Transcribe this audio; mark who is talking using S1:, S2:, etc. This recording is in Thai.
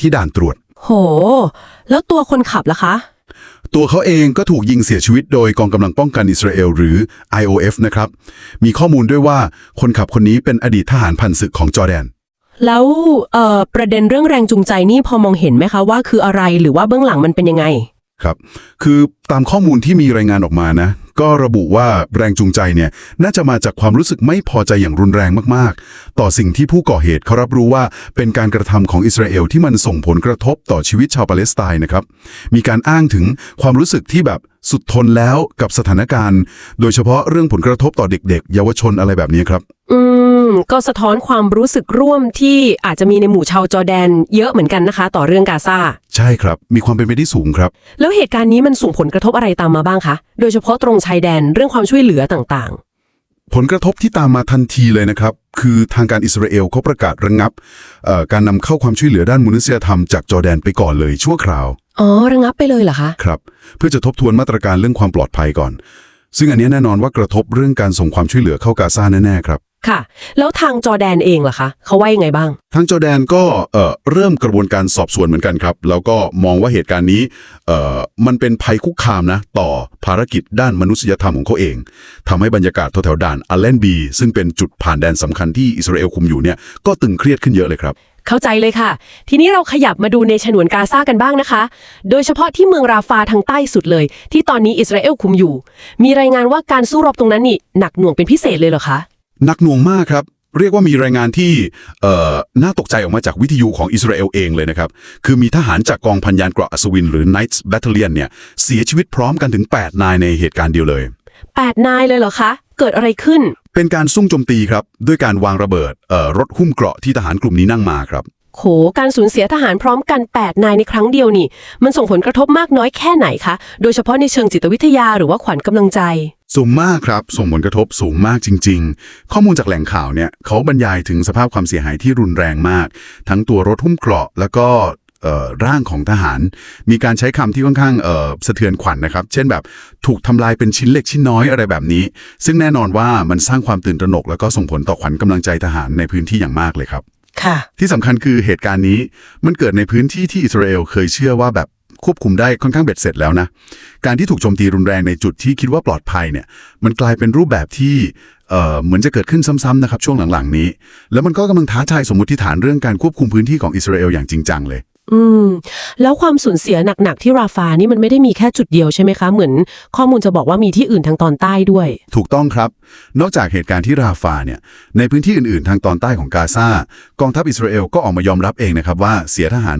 S1: ที่ด่านตรวจ
S2: โห แล้วตัวคนขับล่ะคะ
S1: ตัวเขาเองก็ถูกยิงเสียชีวิตโดยกองกำลังป้องกันอิสราเอลหรือ IOF นะครับ มีข้อมูลด้วยว่าคนขับคนนี้เป็นอดีตทหารพันศึกของจอร์แดน
S2: แล้วเอ่อประเด็นเรื่องแรงจูงใจนี่พอมองเห็นไหมคะว่าคืออะไรหรือว่าเบื้องหลังมันเป็นยังไง
S1: ครับ คือตามข้อมูลที่มีรายงานออกมานะ ก็ระบุว่าแรงจูงใจเนี่ยน่าจะมาจากความรู้สึกไม่พอใจอย่างรุนแรงมากๆ ต่อสิ่งที่ผู้ก่อเหตุเขารับรู้ว่าเป็นการกระทำของอิสราเอลที่มันส่งผลกระทบต่อชีวิตชาวปาเลสไตน์นะครับ มีการอ้างถึงความรู้สึกที่แบบสุดทนแล้วกับสถานการณ์ โดยเฉพาะเรื่องผลกระทบต่อเด็ก ๆ เยาวชนอะไรแบบนี้ครับ
S2: อืม ก็สะท้อนความรู้สึกร่วมที่อาจจะมีในหมู่ชาวจอแดน เยอะเหมือนกันนะคะ ต่อเรื่องกาซา
S1: ใช่ครับ มีความเป็นไปได้สูงครับ
S2: แล้วเหตุการณ์นี้มันส่งผลกระทบอะไรตามมาบ้างคะ โดยเฉพาะตรงชายแดนเรื่องความช่วยเหลือต่าง
S1: ผลกระทบที่ตามมาทันทีเลยนะครับ คือทางการอิสราเอลเขาประกาศระงงับเอ่อการนำเข้าความช่วยเหลือด้านมนุษยธรรมจากจอร์แดนไปก่อนเลยชั่วคราว
S2: ๆอ๋อ ระงับไปเลยเหรอคะ
S1: ครับ เพื่อจะทบทวนมาตรการเรื่องความปลอดภัยก่อน ซึ่งอันนี้แน่นอนว่ากระทบเรื่องการส่งความช่วยเหลือเข้ากาซาแน่ๆครับ
S2: ค่ะ แล้วทางจอร์แดนเองล่ะคะ เขาว่ายังไงบ้าง
S1: ทางจอร์แดนก็เอ่อเริ่มกระบวนการสอบสวนเหมือนกันครับ แล้วก็มองว่าเหตุการณ์นี้เอ่อมันเป็นภัยคุกคามนะ ต่อภารกิจด้านมนุษยธรรมของเขาเองทำให้บรรยากาศแถวๆด่านอัลเลนบี ซึ่งเป็นจุดผ่านแดนสำคัญที่อิสราเอลคุมอยู่เนี่ยก็ตึงเครียดขึ้นเยอะเลยครับ
S2: เข้าใจเลยค่ะ ทีนี้เราขยับมาดูในฉนวนกาซากันบ้างนะคะ โดยเฉพาะที่เมืองราฟาทางใต้สุดเลย ที่ตอนนี้อิสราเอลคุมอยู่ มีรายงานว่าการสู้รบตรงนั้นนี่หนักหน่วงเป็นพิเศษเลยเหรอคะ
S1: หนักหน่วงมากครับ เรียกว่ามีรายงานที่เอ่อน่าตกใจออกมาจากวิทยุของอิสราเอลเองเลยนะครับ คือมีทหารจากกองพันยานเกราะอัศวิน หรือ Knights Battalion เนี่ยเสียชีวิตพร้อมกันถึง 8 นายในเหตุการณ์เดียวเลย
S2: 8 นายเลยเหรอคะ เกิดอะไรขึ้น
S1: เป็นการซุ่มโจมตีครับ ด้วยการวางระเบิดเอ่อรถหุ้มเกราะที่ทหารกลุ่มนี้นั่งมาครับ
S2: โห การสูญเสียทหารพร้อมกัน 8 นายในครั้งเดียวนี่ มันส่งผลกระทบมากน้อยแค่ไหนคะ โดยเฉพาะในเชิงจิตวิทยาหรือว่าขวัญกำลังใจ
S1: สูงมากครับ ส่งผลกระทบสูงมากจริง ๆ ข้อมูลจากแหล่งข่าวเนี่ยเขาบรรยายถึงสภาพความเสียหายที่รุนแรงมาก ทั้งตัวรถหุ้มเกราะ แล้วก็เอ่อ ร่างของทหาร มีการใช้คำที่ค่อนข้างเอ่อสะเทือนขวัญนะครับ เช่นแบบถูกทำลายเป็นชิ้นเล็กชิ้นน้อยอะไรแบบนี้ ซึ่งแน่นอนว่ามันสร้างความตื่นตระหนก แล้วก็ส่งผลต่อขวัญกำลังใจทหารในพื้นที่อย่างมากเลยครับ
S2: ค่ะ
S1: ที่สำคัญคือเหตุการณ์นี้มันเกิดในพื้นที่ที่อิสราเอลเคยเชื่อว่าแบบควบคุมได้ค่อนข้างเบ็ดเสร็จแล้วนะ การที่ถูกโจมตีรุนแรงในจุดที่คิดว่าปลอดภัยเนี่ย มันกลายเป็นรูปแบบที่เอ่อเหมือนจะเกิดขึ้นซ้ำๆนะครับช่วงหลังๆนี้ แล้วมันก็กำลังท้าทายสมมติฐานเรื่องการควบคุมพื้นที่ของอิสราเอลอย่างจริงจังเลย
S2: อืม แล้วความสูญเสียหนักๆที่ราฟานี่มันไม่ได้มีแค่จุดเดียวใช่ไหมคะ เหมือนข้อมูลจะบอกว่ามีที่อื่นทางตอนใต้ด้วย
S1: ถูกต้องครับ นอกจากเหตุการณ์ที่ราฟาเนี่ย ในพื้นที่อื่นๆ ทางตอนใต้ของกาซา กองทัพอิสราเอลก็ออกมายอมรับเองนะครับว่าเสียทหาร